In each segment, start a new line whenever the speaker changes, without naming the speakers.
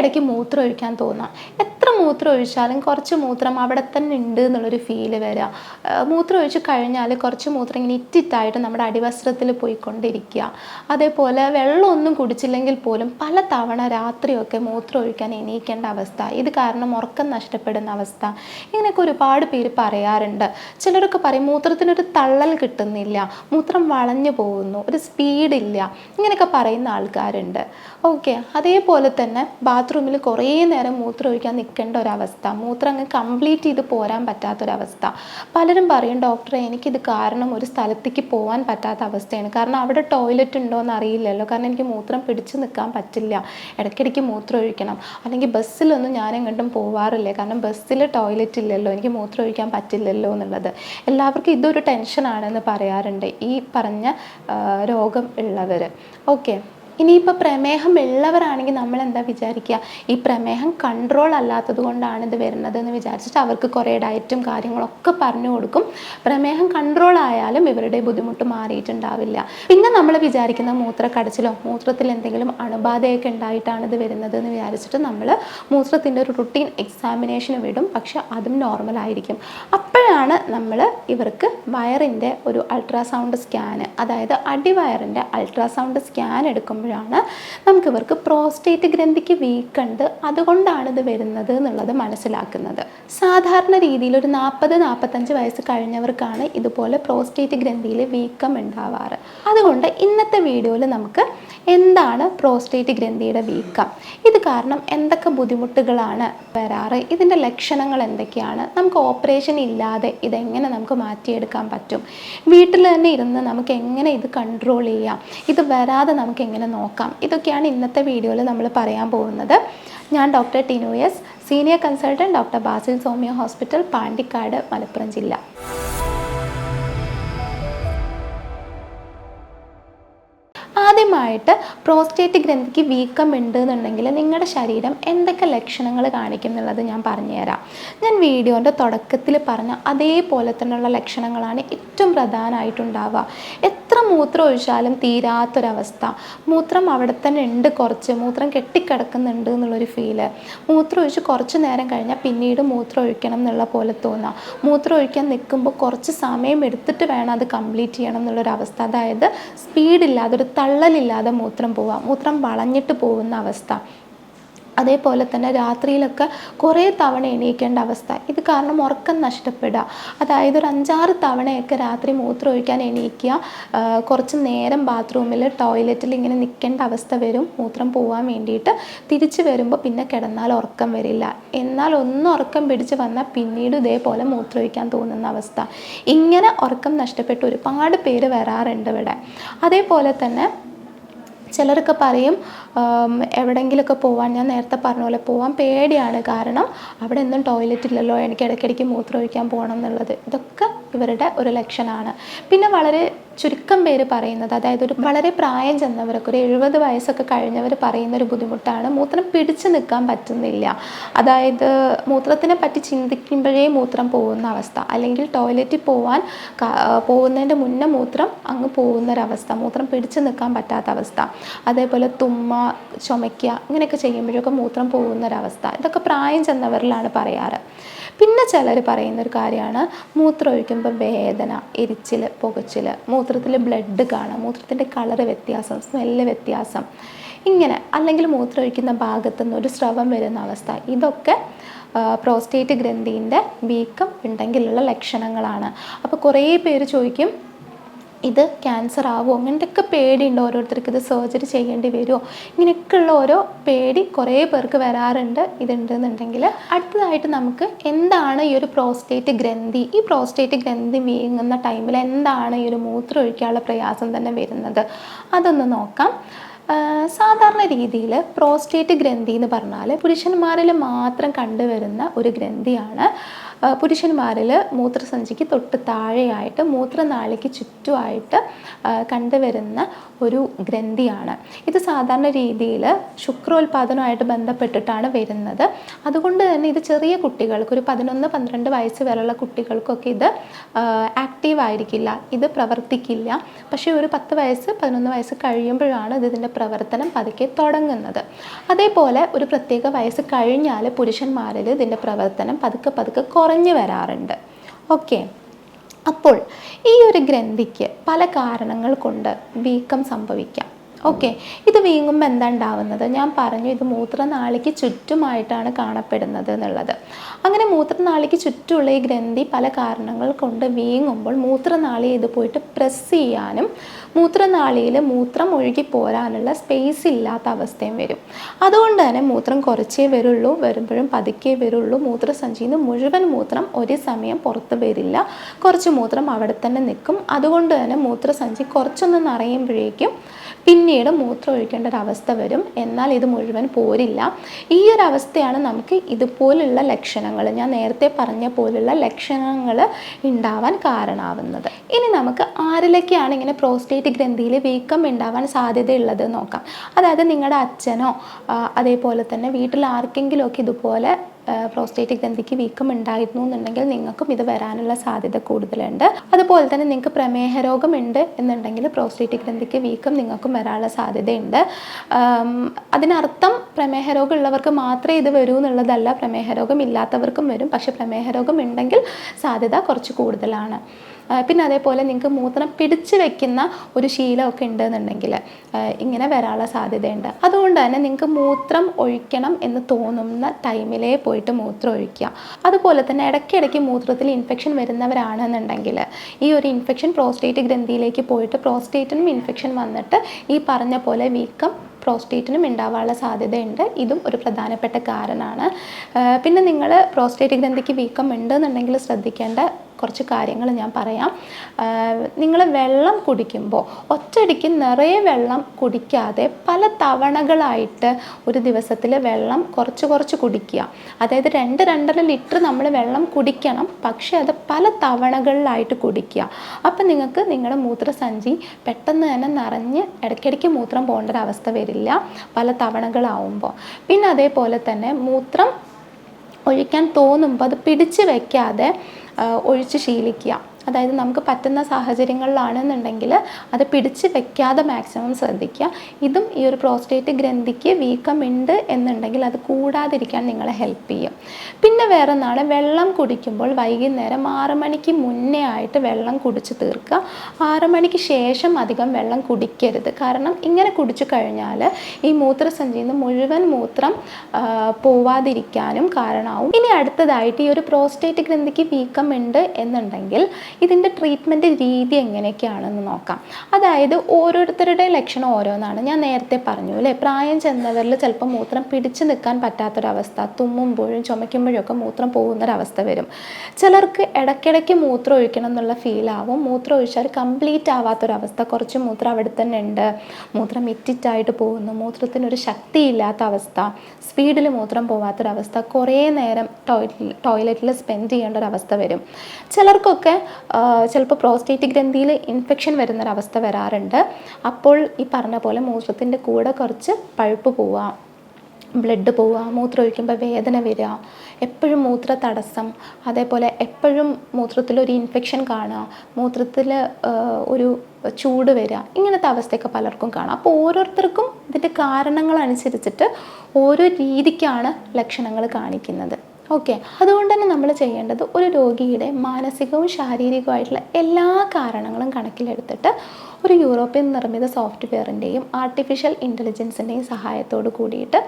ഇടയ്ക്കിടയ്ക്ക് മൂത്രം ഒഴിക്കാൻ തോന്നാം. എത്ര മൂത്രം ഒഴിച്ചാലും കുറച്ച് മൂത്രം അവിടെ തന്നെ ഉണ്ട് എന്നുള്ളൊരു ഫീൽ വരിക മൂത്രം ഒഴിച്ച് കഴിഞ്ഞാൽ കുറച്ച് മൂത്രം ഇങ്ങനെ ഇറ്റിറ്റായിട്ട് നമ്മുടെ അടിവസ്ത്രത്തിൽ പോയിക്കൊണ്ടിരിക്കുക. അതേപോലെ വെള്ളമൊന്നും കുടിച്ചില്ലെങ്കിൽ പോലും പല തവണ രാത്രിയൊക്കെ മൂത്രം ഒഴിക്കാൻ എണീക്കേണ്ട അവസ്ഥ. ഇത് കാരണം ഉറക്കം നഷ്ടപ്പെടുന്ന അവസ്ഥ. ഇങ്ങനെയൊക്കെ ഒരുപാട് പേര് പറയാറുണ്ട്. ചിലരൊക്കെ പറയും മൂത്രത്തിനൊരു തള്ളൽ കിട്ടുന്നില്ല. മൂത്രം വളഞ്ഞു പോകുന്നു. ഒരു സ്പീഡില്ല ഇങ്ങനെയൊക്കെ പറയുന്ന ആൾക്കാരുണ്ട്. ഓക്കെ അതേപോലെ തന്നെ ബാത്റൂമിൽ കുറേ നേരം മൂത്രം ഒഴിക്കാൻ നിൽക്കേണ്ട ഒരവസ്ഥ. മൂത്രം അങ്ങ് കംപ്ലീറ്റ് ചെയ്ത് പോരാൻ പറ്റാത്തൊരവസ്ഥ. പലരും പറയും ഡോക്ടറെ എനിക്കിത് കാരണം ഒരു സ്ഥലത്തേക്ക് പോകാൻ പറ്റാത്ത അവസ്ഥയാണ്. കാരണം അവിടെ ടോയ്ലറ്റ് ഉണ്ടോ എന്ന് അറിയില്ലല്ലോ. കാരണം എനിക്ക് മൂത്രം പിടിച്ചു നിൽക്കാൻ പറ്റില്ല. ഇടയ്ക്കിടയ്ക്ക് മൂത്രം ഒഴിക്കണം അല്ലെങ്കിൽ ബസ്സിലൊന്നും ഞാൻ എങ്ങോട്ടും പോവാറില്ല. കാരണം ബസ്സിൽ ടോയ്ലറ്റ് ഇല്ലല്ലോ. എനിക്ക് മൂത്രം ഒഴിക്കാൻ പറ്റില്ലല്ലോ എന്നുള്ളത്. എല്ലാവർക്കും ഇതൊരു ടെൻഷനാണെന്ന് പറയാറുണ്ട് ഈ പറഞ്ഞ രോഗം ഉള്ളവർ ഓക്കെ ഇനിയിപ്പോൾ പ്രമേഹം ഉള്ളവരാണെങ്കിൽ നമ്മൾ എന്താ വിചാരിക്കുക? ഈ പ്രമേഹം കൺട്രോൾ അല്ലാത്തത് കൊണ്ടാണ് ഇത് വരുന്നത് എന്ന് വിചാരിച്ചിട്ട് അവർക്ക് കുറേ ഡയറ്റും കാര്യങ്ങളൊക്കെ പറഞ്ഞു കൊടുക്കും. പ്രമേഹം കൺട്രോൾ ആയാലും ഇവരുടെ ബുദ്ധിമുട്ട് മാറിയിട്ടുണ്ടാവില്ല. പിന്നെ നമ്മൾ വിചാരിക്കുന്ന മൂത്രക്കടച്ചിലോ മൂത്രത്തിൽ എന്തെങ്കിലും അണുബാധയൊക്കെ ഉണ്ടായിട്ടാണ് ഇത് വരുന്നത് എന്ന് വിചാരിച്ചിട്ട് നമ്മൾ മൂത്രത്തിന്റെ ഒരു റുട്ടീൻ എക്സാമിനേഷന് വിടും പക്ഷെ അതും നോർമൽ ആയിരിക്കും. അപ്പോഴാണ് നമ്മൾ ഇവർക്ക് വയറിന്റെ ഒരു അൾട്രാസൗണ്ട് സ്കാൻ അതായത് അടിവയറിന്റെ അൾട്രാസൗണ്ട് സ്കാൻ എടുക്കുമ്പോഴാണ് നമുക്ക് ഇവർക്ക് പ്രോസ്റ്റേറ്റ് ഗ്രന്ഥിക്ക് വീക്കുണ്ട് അതുകൊണ്ടാണ് ഇത് വരുന്നത് എന്നുള്ളത് മനസ്സിലാക്കുന്നത്. സാധാരണ രീതിയിൽ ഒരു നാൽപ്പത് നാൽപ്പത്തഞ്ച് വയസ്സ് കഴിഞ്ഞവർക്കാണ് ഇതുപോലെ പ്രോസ്റ്റേറ്റ് ഗ്രന്ഥിയിൽ വീക്കം ഉണ്ടാവാറ്. അതുകൊണ്ട് ഇന്നത്തെ വീഡിയോയിൽ നമുക്ക് എന്താണ് പ്രോസ്റ്റേറ്റ് ഗ്രന്ഥിയുടെ വീക്കം ഇത് കാരണം എന്തൊക്കെ ബുദ്ധിമുട്ടുകളാണ് വരാറ്? ഇതിന്റെ ലക്ഷണങ്ങൾ എന്തൊക്കെയാണ്? നമുക്ക് ഓപ്പറേഷൻ ഇല്ലാതെ ഇതെങ്ങനെ നമുക്ക് മാറ്റിയെടുക്കാൻ പറ്റും? വീട്ടിൽ തന്നെ ഇരുന്ന് നമുക്ക് എങ്ങനെ ഇത് കൺട്രോൾ ചെയ്യാം? ഇത് വരാതെ നമുക്ക് എങ്ങനെ നോക്കാം? ഇതൊക്കെയാണ് ഇന്നത്തെ വീഡിയോയിൽ നമ്മൾ പറയാൻ പോകുന്നത്. ഞാൻ doctor Tinu S senior consultant doctor Basil Somya hospital Pandikkad Malappuram ജില്ല. ആദ്യമായിട്ട് പ്രോസ്റ്റേറ്റ് ഗ്രന്ഥിക്ക് വീക്കം ഉണ്ട് എന്നുണ്ടെങ്കിൽ നിങ്ങളുടെ ശരീരം എന്തൊക്കെ ലക്ഷണങ്ങൾ കാണിക്കും എന്നുള്ളത് ഞാൻ പറഞ്ഞുതരാം. ഞാൻ വീഡിയോന്റെ തുടക്കത്തിൽ പറഞ്ഞ അതേപോലെ തന്നെയുള്ള ലക്ഷണങ്ങളാണ് ഏറ്റവും പ്രധാനമായിട്ടുണ്ടാവുക. എത്ര മൂത്രം ഒഴിച്ചാലും തീരാത്തൊരവസ്ഥ. മൂത്രം അവിടെ തന്നെ ഉണ്ട് കുറച്ച്. മൂത്രം കെട്ടിക്കിടക്കുന്നുണ്ട് എന്നുള്ളൊരു ഫീൽ മൂത്രം ഒഴിച്ച് കുറച്ച് നേരം കഴിഞ്ഞാൽ പിന്നീട് മൂത്രം ഒഴിക്കണം എന്നുള്ള പോലെ തോന്നുക മൂത്രം ഒഴിക്കാൻ നിൽക്കുമ്പോൾ കുറച്ച് സമയം എടുത്തിട്ട് വേണം അത് കംപ്ലീറ്റ് ചെയ്യണം എന്നുള്ളൊരവസ്ഥ. അതായത് സ്പീഡില്ലാതെ ഒരു തള്ളലില്ലാതെ മൂത്രം പോവുക. മൂത്രം വളഞ്ഞിട്ട് പോകുന്ന അവസ്ഥ. അതേപോലെ തന്നെ രാത്രിയിലൊക്കെ കുറേ തവണ എണീക്കേണ്ട അവസ്ഥ. ഇത് കാരണം ഉറക്കം നഷ്ടപ്പെടുക. അതായത് ഒരു അഞ്ചാറ് തവണയൊക്കെ രാത്രി മൂത്രം ഒഴിക്കാൻ എണീക്കുക കുറച്ച് നേരം ബാത്റൂമിൽ ടോയ്ലറ്റിൽ ഇങ്ങനെ നിൽക്കേണ്ട അവസ്ഥ വരും. മൂത്രം പോകാൻ വേണ്ടിയിട്ട് തിരിച്ചു വരുമ്പോൾ പിന്നെ കിടന്നാൽ ഉറക്കം വരില്ല. എന്നാൽ ഒന്ന് ഉറക്കം പിടിച്ച് വന്നാൽ പിന്നീട് ഇതേപോലെ മൂത്രം ഒഴിക്കാൻ തോന്നുന്ന അവസ്ഥ. ഇങ്ങനെ ഉറക്കം നഷ്ടപ്പെട്ട് ഒരുപാട് പേര് വരാറുണ്ട് ഇവിടെ. അതേപോലെ തന്നെ ചിലരൊക്കെ പറയും എവിടെയെങ്കിലുമൊക്കെ പോവാൻ ഞാൻ നേരത്തെ പറഞ്ഞ പോലെ പോവാൻ പേടിയാണ്. കാരണം അവിടെ ഒന്നും ടോയ്ലറ്റ് ഇല്ലല്ലോ. എനിക്ക് ഇടയ്ക്കിടയ്ക്ക് മൂത്രം ഒഴിക്കാൻ പോകണം എന്നുള്ളത്. ഇതൊക്കെ ഇവരുടെ ഒരു ലക്ഷണമാണ്. പിന്നെ വളരെ ചുരുക്കം പേര് പറയുന്നത് അതായത് ഒരു വളരെ പ്രായം ചെന്നവരൊക്കെ ഒരു എഴുപത് വയസ്സൊക്കെ കഴിഞ്ഞവർ പറയുന്ന ഒരു ബുദ്ധിമുട്ടാണ്. മൂത്രം പിടിച്ചു നിൽക്കാൻ പറ്റുന്നില്ല. അതായത് മൂത്രത്തിനെ പറ്റി ചിന്തിക്കുമ്പോഴേ മൂത്രം പോകുന്ന അവസ്ഥ. അല്ലെങ്കിൽ ടോയ്ലറ്റിൽ പോവാൻ പോകുന്നതിന്റെ മുന്നേ മൂത്രം അങ്ങ് പോകുന്നൊരവസ്ഥ. മൂത്രം പിടിച്ചു നിൽക്കാൻ പറ്റാത്ത അവസ്ഥ അതേപോലെ തുമ്മ ചുമയ്ക്കുക ഇങ്ങനെയൊക്കെ ചെയ്യുമ്പോഴൊക്കെ മൂത്രം പോകുന്നൊരവസ്ഥ. ഇതൊക്കെ പ്രായം ചെന്നവരിലാണ് പറയാറ്. പിന്നെ ചിലർ പറയുന്ന ഒരു കാര്യമാണ് മൂത്രം ഒഴിക്കുമ്പോൾ വേദന എരിച്ചിൽ പുകച്ചിൽ മൂത്രത്തിൽ ബ്ലഡ് കാണാം മൂത്രത്തിന്റെ കളർ വ്യത്യാസം സ്മെല്ല് വ്യത്യാസം. ഇങ്ങനെ അല്ലെങ്കിൽ മൂത്രം ഒഴിക്കുന്ന ഭാഗത്തു നിന്ന് ഒരു സ്രവം വരുന്ന അവസ്ഥ. ഇതൊക്കെ പ്രോസ്റ്റേറ്റ് ഗ്രന്ഥിന്റെ വീക്കം ഉണ്ടെങ്കിലുള്ള ലക്ഷണങ്ങളാണ്. അപ്പോൾ കുറേ പേര് ചോദിക്കും ഇത് ക്യാൻസർ ആവുമോ അങ്ങനത്തെയൊക്കെ പേടിയുണ്ട് ഓരോരുത്തർക്ക് ഇത് സർജറി ചെയ്യേണ്ടി വരുമോ ഇങ്ങനെയൊക്കെയുള്ള ഓരോ പേടി കുറേ പേർക്ക് വരാറുണ്ട് ഇതുണ്ടെന്നുണ്ടെങ്കിൽ. അടുത്തതായിട്ട് നമുക്ക് എന്താണ് ഈ ഒരു പ്രോസ്റ്റേറ്റ് ഗ്രന്ഥി? ഈ പ്രോസ്റ്റേറ്റ് ഗ്രന്ഥി വീങ്ങുന്ന ടൈമിൽ എന്താണ് ഈ ഒരു മൂത്രം ഒഴിക്കാനുള്ള പ്രയാസം തന്നെ വരുന്നത്? അതൊന്ന് നോക്കാം. സാധാരണ രീതിയിൽ പ്രോസ്റ്റേറ്റ് ഗ്രന്ഥി എന്ന് പറഞ്ഞാൽ പുരുഷന്മാരിൽ മാത്രം കണ്ടുവരുന്ന ഒരു ഗ്രന്ഥിയാണ്. പുരുഷന്മാരിൽ മൂത്രസഞ്ചിക്ക് തൊട്ട് താഴെയായിട്ട് മൂത്രനാളിക്ക് ചുറ്റുമായിട്ട് കണ്ടുവരുന്ന ഒരു ഗ്രന്ഥിയാണ്. ഇത് സാധാരണ രീതിയിൽ ശുക്രോത്പാദനമായിട്ട് ബന്ധപ്പെട്ടിട്ടാണ് വരുന്നത്. അതുകൊണ്ട് തന്നെ ഇത് ചെറിയ കുട്ടികൾക്ക് ഒരു പതിനൊന്ന് പന്ത്രണ്ട് വയസ്സ് വരെയുള്ള കുട്ടികൾക്കൊക്കെ ഇത് ആക്റ്റീവ് ആയിരിക്കില്ല ഇത് പ്രവർത്തിക്കില്ല. പക്ഷേ ഒരു പത്ത് വയസ്സ് പതിനൊന്ന് വയസ്സ് കഴിയുമ്പോഴാണ് ഇത് ഇതിന്റെ പ്രവർത്തനം പതുക്കെ തുടങ്ങുന്നത്. അതേപോലെ ഒരു പ്രത്യേക വയസ്സ് കഴിഞ്ഞാൽ പുരുഷന്മാരിൽ ഇതിന്റെ പ്രവർത്തനം പതുക്കെ പതുക്കെ കുറഞ്ഞു വരാറുണ്ട്. ഓക്കെ. അപ്പോൾ ഈ ഒരു ഗ്രന്ഥിക്ക് പല കാരണങ്ങൾ കൊണ്ട് വീക്കം സംഭവിക്കാം. ഓക്കെ. ഇത് വീങ്ങുമ്പോൾ എന്താ ഉണ്ടാവുന്നത്? ഞാൻ പറഞ്ഞു ഇത് മൂത്രനാളിക്ക് ചുറ്റുമായിട്ടാണ് കാണപ്പെടുന്നത് എന്നുള്ളത്. അങ്ങനെ മൂത്രനാളിക്ക് ചുറ്റുമുള്ള ഈ ഗ്രന്ഥി പല കാരണങ്ങൾ കൊണ്ട് വീങ്ങുമ്പോൾ മൂത്രനാളി ഇത് പോയിട്ട് പ്രസ് ചെയ്യാനും മൂത്രനാളിയിൽ മൂത്രം ഒഴുകി പോരാനുള്ള സ്പേസ് ഇല്ലാത്ത അവസ്ഥയും വരും. അതുകൊണ്ട് തന്നെ മൂത്രം കുറച്ചേ വരുള്ളൂ വരുമ്പോഴും പതുക്കെ വരുള്ളൂ. മൂത്രസഞ്ചിയിൽ നിന്ന് മുഴുവൻ മൂത്രം ഒരേ സമയം പുറത്ത് വരില്ല. കുറച്ച് മൂത്രം അവിടെ തന്നെ നിൽക്കും. അതുകൊണ്ട് തന്നെ മൂത്രസഞ്ചി കുറച്ചൊന്ന് നിറയുമ്പോഴേക്കും പിന്നീട് മൂത്രം ഒഴിക്കേണ്ട ഒരു അവസ്ഥ വരും. എന്നാൽ ഇത് മുഴുവൻ പോരില്ല. ഈ ഒരു അവസ്ഥയാണ് നമുക്ക് ഇതുപോലുള്ള ലക്ഷണങ്ങൾ ഞാൻ നേരത്തെ പറഞ്ഞ പോലുള്ള ലക്ഷണങ്ങൾ ഉണ്ടാവാൻ കാരണമാവുന്നത്. ഇനി നമുക്ക് ആരിലൊക്കെയാണ് ഇങ്ങനെ പ്രോസ്റ്റേറ്റ് ഗ്രന്ഥിയിൽ വീക്കം ഉണ്ടാവാൻ സാധ്യതയുള്ളത് നോക്കാം. അതായത് നിങ്ങളുടെ അച്ഛനോ അതേപോലെ തന്നെ വീട്ടിൽ ആർക്കെങ്കിലുമൊക്കെ ഇതുപോലെ പ്രോസ്റ്റേറ്റ് ഗ്രന്ഥിക്ക് വീക്കം ഉണ്ടായിരുന്നു എന്നുണ്ടെങ്കിൽ നിങ്ങൾക്കും ഇത് വരാനുള്ള സാധ്യത കൂടുതലുണ്ട്. അതുപോലെ തന്നെ നിങ്ങൾക്ക് പ്രമേഹ രോഗം ഉണ്ട് എന്നുണ്ടെങ്കിൽ പ്രോസ്റ്റേറ്റ് ഗ്രന്ഥിക്ക് വീക്കം നിങ്ങൾക്കും വരാനുള്ള സാധ്യതയുണ്ട്. അതിനർത്ഥം പ്രമേഹ രോഗം ഉള്ളവർക്ക് മാത്രമേ ഇത് വരൂ എന്നുള്ളതല്ല. പ്രമേഹ രോഗം ഇല്ലാത്തവർക്കും വരും. പക്ഷേ പ്രമേഹ രോഗം ഉണ്ടെങ്കിൽ സാധ്യത കുറച്ച് കൂടുതലാണ്. പിന്നെ അതേപോലെ നിങ്ങൾക്ക് മൂത്രം പിടിച്ചു വെക്കുന്ന ഒരു ശീലമൊക്കെ ഉണ്ടെന്നുണ്ടെങ്കിൽ ഇങ്ങനെ വരാനുള്ള സാധ്യതയുണ്ട്. അതുകൊണ്ട് തന്നെ നിങ്ങൾക്ക് മൂത്രം ഒഴിക്കണം എന്ന് തോന്നുന്ന ടൈമിലേ പോയിട്ട് മൂത്രം ഒഴിക്കുക. അതുപോലെ തന്നെ ഇടയ്ക്കിടയ്ക്ക് മൂത്രത്തിൽ ഇൻഫെക്ഷൻ വരുന്നവരാണെന്നുണ്ടെങ്കിൽ ഈ ഒരു ഇൻഫെക്ഷൻ പ്രോസ്റ്റേറ്റ് ഗ്രന്ഥിയിലേക്ക് പോയിട്ട് പ്രോസ്റ്റേറ്റിനും ഇൻഫെക്ഷൻ വന്നിട്ട് ഈ പറഞ്ഞ പോലെ വീക്കം പ്രോസ്റ്റേറ്റിനും ഉണ്ടാവാനുള്ള സാധ്യതയുണ്ട്. ഇതും ഒരു പ്രധാനപ്പെട്ട കാരണമാണ് പിന്നെ നിങ്ങൾ പ്രോസ്റ്റേറ്റ് ഗ്രന്ഥിക്ക് വീക്കം ഉണ്ടെന്നുണ്ടെങ്കിൽ ശ്രദ്ധിക്കേണ്ട കുറച്ച് കാര്യങ്ങൾ ഞാൻ പറയാം. നിങ്ങൾ വെള്ളം കുടിക്കുമ്പോൾ ഒറ്റയടിക്ക് നിറയെ വെള്ളം കുടിക്കാതെ പല തവണകളായിട്ട് ഒരു ദിവസത്തിൽ വെള്ളം കുറച്ച് കുറച്ച് കുടിക്കുക. അതായത് രണ്ട് രണ്ടര ലിറ്റർ നമ്മൾ വെള്ളം കുടിക്കണം പക്ഷേ അത് പല തവണകളിലായിട്ട് കുടിക്കുക. അപ്പം നിങ്ങൾക്ക് നിങ്ങളുടെ മൂത്രസഞ്ചി പെട്ടെന്ന് തന്നെ നിറഞ്ഞ് ഇടയ്ക്കിടയ്ക്ക് മൂത്രം പോകേണ്ട ഒരു അവസ്ഥ വരില്ല. പല തവണകളാവുമ്പോൾ പിന്നെ അതേപോലെ തന്നെ മൂത്രം ഒഴിക്കാൻ തോന്നുമ്പോൾ അത് പിടിച്ച് വെക്കാതെ ഒഴിച്ച് ശീലിക്കുക. അതായത് നമുക്ക് പറ്റുന്ന സാഹചര്യങ്ങളിലാണെന്നുണ്ടെങ്കിൽ അത് പിടിച്ച് വെക്കാതെ മാക്സിമം ശ്രദ്ധിക്കുക. ഇതും ഈ ഒരു പ്രോസ്റ്റേറ്റ് ഗ്രന്ഥിക്ക് വീക്കമുണ്ട് എന്നുണ്ടെങ്കിൽ അത് കൂടാതിരിക്കാൻ നിങ്ങളെ ഹെൽപ്പ് ചെയ്യും. പിന്നെ വേറെ ഒന്നാണ് വെള്ളം കുടിക്കുമ്പോൾ വൈകുന്നേരം ആറ് മണിക്ക് മുന്നേ ആയിട്ട് വെള്ളം കുടിച്ച് തീർക്കുക. ആറ് മണിക്ക് ശേഷം അധികം വെള്ളം കുടിക്കരുത്. കാരണം ഇങ്ങനെ കുടിച്ചു കഴിഞ്ഞാൽ ഈ മൂത്രസഞ്ചിയിൽ നിന്ന് മുഴുവൻ മൂത്രം പോവാതിരിക്കാനും കാരണമാവും. ഇനി അടുത്തതായിട്ട് ഈ ഒരു പ്രോസ്റ്റേറ്റ് ഗ്രന്ഥിക്ക് വീക്കമുണ്ട് എന്നുണ്ടെങ്കിൽ ഇതിന്റെ ട്രീറ്റ്മെന്റ് രീതി എങ്ങനെയൊക്കെയാണെന്ന് നോക്കാം. അതായത് ഓരോരുത്തരുടെ ലക്ഷണം ഓരോന്നാണ്. ഞാൻ നേരത്തെ പറഞ്ഞു അല്ലേ? പ്രായം ചെന്നവരിൽ ചിലപ്പോൾ മൂത്രം പിടിച്ചു നിൽക്കാൻ പറ്റാത്തൊരവസ്ഥ തുമ്മുമ്പോഴും ചുമയ്ക്കുമ്പോഴും ഒക്കെ മൂത്രം പോകുന്നൊരവസ്ഥ വരും. ചിലർക്ക് ഇടയ്ക്കിടയ്ക്ക് മൂത്രം ഒഴിക്കണം എന്നുള്ള ഫീലാവും മൂത്രം ഒഴിച്ചാൽ കംപ്ലീറ്റ് ആവാത്തൊരവസ്ഥ. കുറച്ച് മൂത്രം അവിടെ തന്നെ ഉണ്ട്. മൂത്രം ഇറ്റിറ്റായിട്ട് പോകുന്നു. മൂത്രത്തിനൊരു ശക്തിയില്ലാത്ത അവസ്ഥ. സ്പീഡിൽ മൂത്രം പോവാത്തൊരവസ്ഥ. കുറേ നേരം ടോയ്ലറ്റിൽ സ്പെൻഡ് ചെയ്യേണ്ട ഒരു അവസ്ഥ വരും. ചിലർക്കൊക്കെ ചിലപ്പോൾ പ്രോസ്റ്റേറ്റ് ഗ്രന്ഥിയിൽ ഇൻഫെക്ഷൻ വരുന്നൊരവസ്ഥ വരാറുണ്ട്. അപ്പോൾ ഈ പറഞ്ഞ പോലെ മൂത്രത്തിന്റെ കൂടെ കുറച്ച് പഴുപ്പ് പോവുക ബ്ലഡ് പോവുക മൂത്രം ഒഴിക്കുമ്പോൾ വേദന വരിക എപ്പോഴും മൂത്ര തടസ്സം അതേപോലെ എപ്പോഴും മൂത്രത്തിൽ ഒരു ഇൻഫെക്ഷൻ കാണുക മൂത്രത്തിൽ ഒരു ചൂട് വരിക ഇങ്ങനത്തെ അവസ്ഥയൊക്കെ പലർക്കും കാണാം. അപ്പോൾ ഓരോരുത്തർക്കും ഇതിന്റെ കാരണങ്ങൾ അനുസരിച്ചിട്ട് ഓരോ രീതിക്കാണ് ലക്ഷണങ്ങൾ കാണിക്കുന്നത്. ഓക്കെ. അതുകൊണ്ട് തന്നെ നമ്മൾ ചെയ്യേണ്ടത് ഒരു രോഗിയുടെ മാനസികവും ശാരീരികവുമായിട്ടുള്ള എല്ലാ കാരണങ്ങളും കണക്കിലെടുത്തിട്ട് ഒരു യൂറോപ്യൻ നിർമ്മിത സോഫ്റ്റ്വെയറിന്റെയും ആർട്ടിഫിഷ്യൽ ഇന്റലിജൻസിന്റെയും സഹായത്തോട് കൂടിയിട്ട്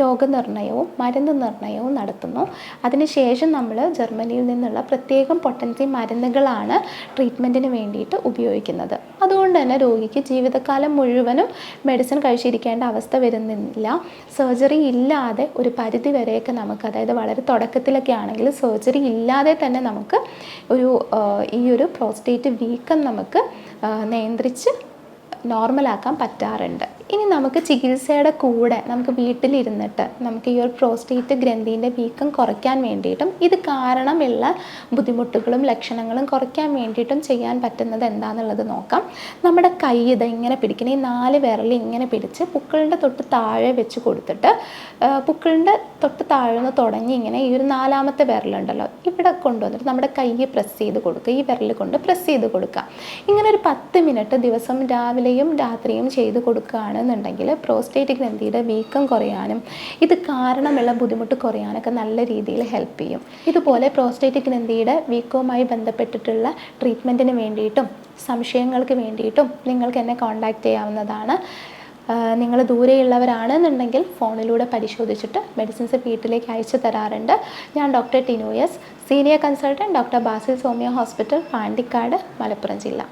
രോഗനിർണയവും മരുന്ന് നിർണയവും നടത്തുന്നു. അതിനുശേഷം നമ്മൾ ജർമ്മനിയിൽ നിന്നുള്ള പ്രത്യേകം പൊട്ടൻസി മരുന്നുകളാണ് ട്രീറ്റ്മെന്റിന് വേണ്ടിയിട്ട് ഉപയോഗിക്കുന്നത്. അതുകൊണ്ട് തന്നെ രോഗിക്ക് ജീവിതകാലം മുഴുവനും മെഡിസിൻ കഴിച്ചിരിക്കേണ്ട അവസ്ഥ വരുന്നില്ല. സർജറി ഇല്ലാതെ ഒരു പരിധി വരെയൊക്കെ നമുക്ക് അതായത് വളരെ തുടക്കത്തിലൊക്കെ ആണെങ്കിൽ സർജറി ഇല്ലാതെ തന്നെ നമുക്ക് ഒരു ഈ ഒരു പ്രോസ്റ്റേറ്റ് വീക്കം നമുക്ക് നിയന്ത്രിച്ച് നോർമലാക്കാൻ പറ്റാറുണ്ട്. ഇനി നമുക്ക് ചികിത്സയുടെ കൂടെ നമുക്ക് വീട്ടിലിരുന്നിട്ട് നമുക്ക് ഈ ഒരു പ്രോസ്റ്റേറ്റ് ഗ്രന്ഥിന്റെ വീക്കം കുറയ്ക്കാൻ വേണ്ടിയിട്ടും ഇത് കാരണമുള്ള ബുദ്ധിമുട്ടുകളും ലക്ഷണങ്ങളും കുറയ്ക്കാൻ വേണ്ടിയിട്ടും ചെയ്യാൻ പറ്റുന്നത് എന്താണെന്നുള്ളത് നോക്കാം. നമ്മുടെ കൈ ഇത് ഇങ്ങനെ പിടിക്കണം. ഈ നാല് വിരൽ ഇങ്ങനെ പിടിച്ച് പുക്കളിന്റെ തൊട്ട് താഴെ വെച്ച് കൊടുത്തിട്ട് പുക്കളിന്റെ തൊട്ട് താഴെ നിന്ന് തുടങ്ങി ഇങ്ങനെ ഈ ഒരു നാലാമത്തെ വിരലുണ്ടല്ലോ ഇവിടെ കൊണ്ടുവന്നിട്ട് നമ്മുടെ കൈ പ്രസ് ചെയ്ത് കൊടുക്കുക. ഈ വിരൽ കൊണ്ട് പ്രസ് ചെയ്ത് കൊടുക്കുക. ഇങ്ങനെ ഒരു പത്ത് മിനിറ്റ് ദിവസം രാവിലെയും രാത്രിയും ചെയ്ത് കൊടുക്കുകയാണെന്നുണ്ടെങ്കിൽ പ്രോസ്റ്റേറ്റിക് ഗ്രന്ഥിയുടെ വീക്കം കുറയാനും ഇത് കാരണമുള്ള ബുദ്ധിമുട്ട് കുറയാനൊക്കെ നല്ല രീതിയിൽ ഹെൽപ്പ് ചെയ്യും. ഇതുപോലെ പ്രോസ്റ്റേറ്റിക് ഗ്രന്ഥിയുടെ വീക്കവുമായി ബന്ധപ്പെട്ടിട്ടുള്ള ട്രീറ്റ്മെന്റിന് വേണ്ടിയിട്ടും സംശയങ്ങൾക്ക് വേണ്ടിയിട്ടും നിങ്ങൾക്ക് എന്നെ കോൺടാക്റ്റ് ചെയ്യാവുന്നതാണ്. നിങ്ങൾ ദൂരെയുള്ളവരാണെന്നുണ്ടെങ്കിൽ ഫോണിലൂടെ പരിശോധിച്ചിട്ട് മെഡിസിൻസ് വീട്ടിലേക്ക് അയച്ചു തരാറുണ്ട്. ഞാൻ doctor Tinu S senior consultant doctor Basil Somya hospital Pandikkad Malappuram ജില്ല.